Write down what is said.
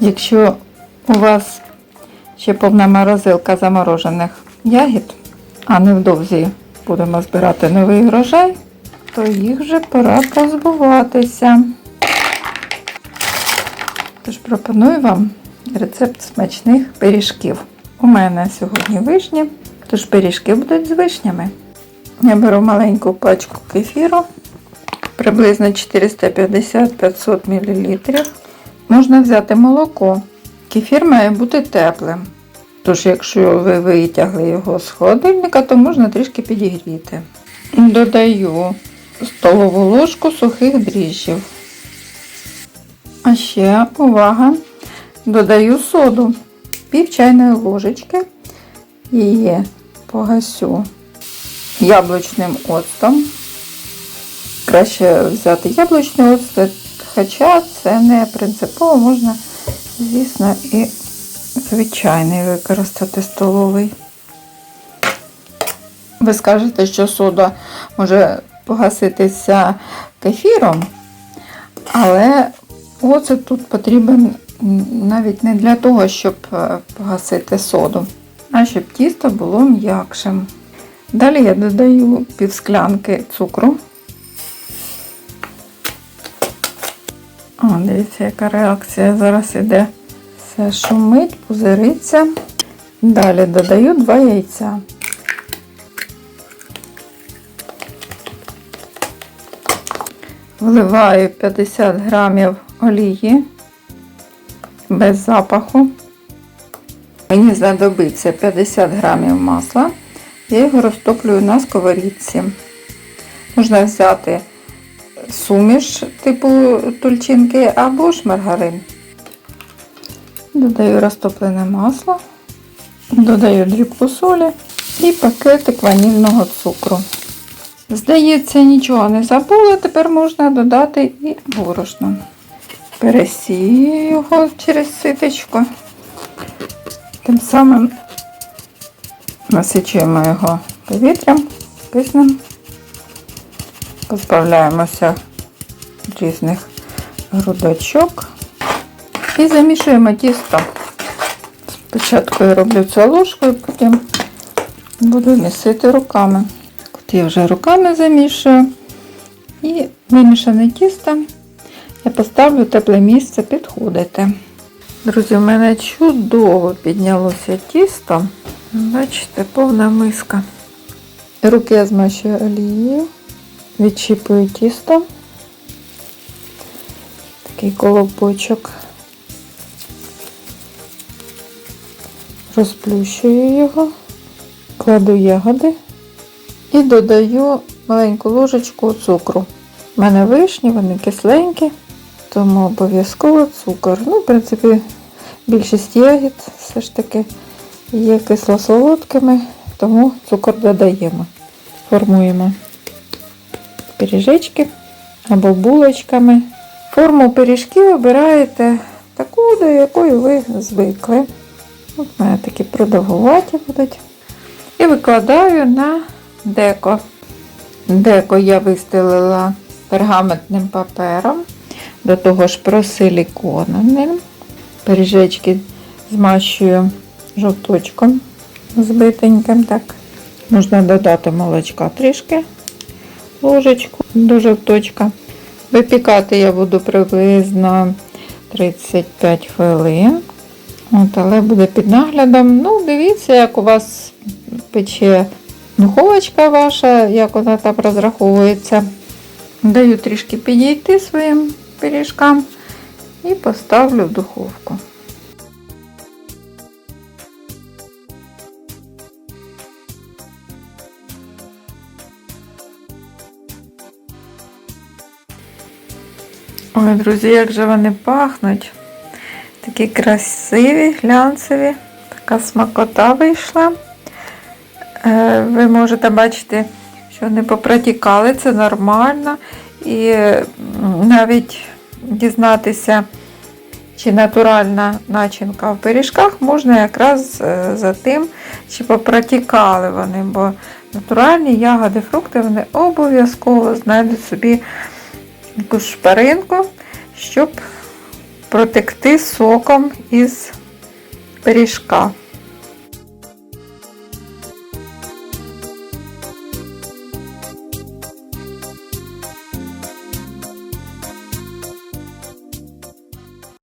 Якщо у вас ще повна морозилка заморожених ягід, а невдовзі будемо збирати новий врожай, то їх вже пора позбуватися. Тож пропоную вам рецепт смачних пиріжків. У мене сьогодні вишні, тож пиріжки будуть з вишнями. Я беру маленьку пачку кефіру, приблизно 450-500 мл. Можна взяти молоко. Кефір має бути теплим. Тож, якщо ви витягли його з холодильника, то можна трішки підігріти. Додаю столову ложку сухих дріжджів. А ще увага! Додаю соду пів чайної ложечки. Її погасю яблучним оцтом. Краще взяти яблучний оцет, хоча це не принципово, можна, звісно, і звичайний використати столовий. Ви скажете, що сода може погаситися кефіром, але оцет тут потрібен навіть не для того, щоб е, погасити соду, а щоб тісто було м'якшим. Далі я додаю пів склянки цукру. О, дивіться, яка реакція зараз іде. Все шумить, пузириться. Далі додаю 2 яйця. Вливаю 50 грамів олії без запаху. Мені знадобиться 50 грамів масла. Я його розтоплюю на сковорідці. Можна взяти суміш типу тульчинки або ж маргарин. Додаю розтоплене масло, додаю дрібку солі і пакетик ванільного цукру. Здається, нічого не забула, тепер можна додати і борошно. Пересію його через ситочку. Тим самим насичуємо його повітрям, киснем, позбавляємося різних грудочок і замішуємо тісто. Спочатку я роблю це ложкою, потім буду місити руками. От я вже руками замішую і вимішане тісто я поставлю тепле місце підходити. Друзі, в мене чудово піднялося тісто. Бачите, повна миска. Руки я змащую олією, відчіпую тісто. Такий колобочок. Розплющую його, кладу ягоди і додаю маленьку ложечку цукру. У мене вишні, вони кисленькі, тому обов'язково цукор. Ну, в принципі, більшість ягід все ж таки є кисло-солодкими, тому цукор додаємо. Формуємо пиріжечки або булочками. Форму пиріжків обираєте таку, до якої ви звикли. От в мене такі продовгуваті будуть. І викладаю на деко. Деко я вистелила пергаментним папером, до того ж просиліконеним. Пиріжечки змащую жовточком збитеньким. так. Можна додати молочка трішки, ложечку до жовточка. Випікати я буду приблизно 35 хвилин. От, але буде під наглядом. Ну, дивіться, як у вас пече духовочка ваша, як вона там розраховується. Даю трішки підійти своїм пиріжкам і поставлю в духовку. Ой, друзі, як же вони пахнуть. Такі красиві, глянцеві, така смакота вийшла. Е, Ви можете бачити, що вони попротікали, це нормально. І навіть дізнатися, чи натуральна начинка в пиріжках можна якраз е, за тим, чи попротікали вони, бо натуральні ягоди, фрукти вони обов'язково знайдуть собі якусь шпаринку, щоб протекти соком із пиріжка.